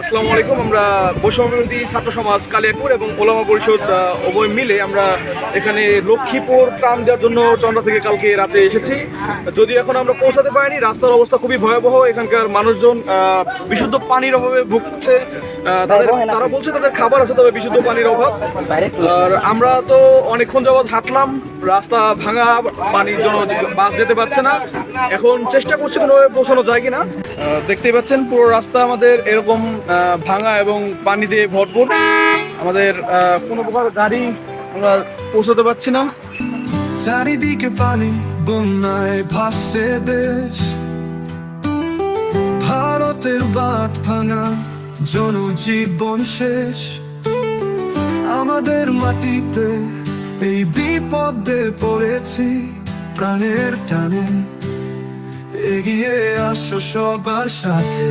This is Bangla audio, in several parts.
আসসালামু আলাইকুম আমরা বৈষম্যবিরোধী ছাত্র সমাজ কালিয়াপুর এবং ওলামা পরিষদ উভয় মিলে আমরা এখানে লক্ষ্মীপুর ট্রাম দেওয়ার জন্য চন্দ্রা থেকে কালকে রাতে এসেছি। যদি এখন আমরা পৌঁছাতে পারিনি রাস্তার অবস্থা খুবই ভয়াবহ এখানকার মানুষজন বিশুদ্ধ পানির অভাবে ভুগছে তাদের তারা বলছে তাদের খাবার আছে তবে বিশুদ্ধ পানির অভাব। আর আমরা তো অনেকক্ষণ যাবৎ হাঁটলাম রাস্তা ভাঙা পানির জন্য বাস যেতে পারছে না। এখন চেষ্টা করছি কোনোভাবে পৌঁছানো যায় কিনা। দেখতেই পাচ্ছেন পুরো রাস্তা আমাদের এরকম ভাঙা এবং পানি দিয়ে ভরপুর। আমাদের কোনো প্রকার গাড়ি আমরা পৌঁছাতে পারছি না। চারিদিকে পানি, বন্যায় ভাসছে দেশ। ভারতের বাঁধ ভাঙা জনজীবন শেষ। আমাদের মাটিতে এই বিপদে পড়েছি, প্রাণের টানে। এগিয়ে আসো সবার সাথে।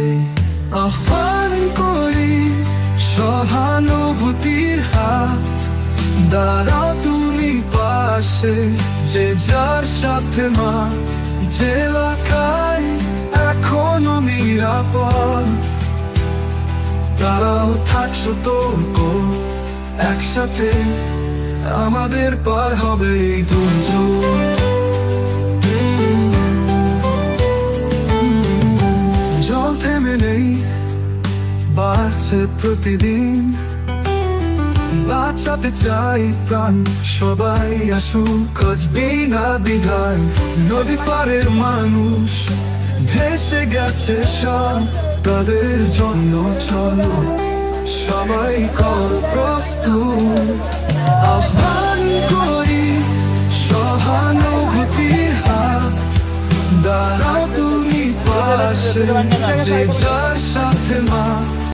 আহ্বান করি সহানুভূতির হাত। দাঁড়াও তুমি পাশে, যে যার সাথে মা, যে এখনও নিরাপদ। তারাও থাকছো তোর্ক, একসাথে আমাদের পার হবে দুর্যোগ। বাড়ছে প্রতিদিন। বাঁচাতে চাই প্রাণ, সবাই আসুক আজ বিনা দ্বিধায়। নদী পারের মানুষ, ভেসে গেছে সব তাদের জন্য চলো সবাই কর প্রস্তুত। আহ্বান করি সহানুভূতির হাত দাঁড়াও তুমি পাশে, যে যার সাথে মা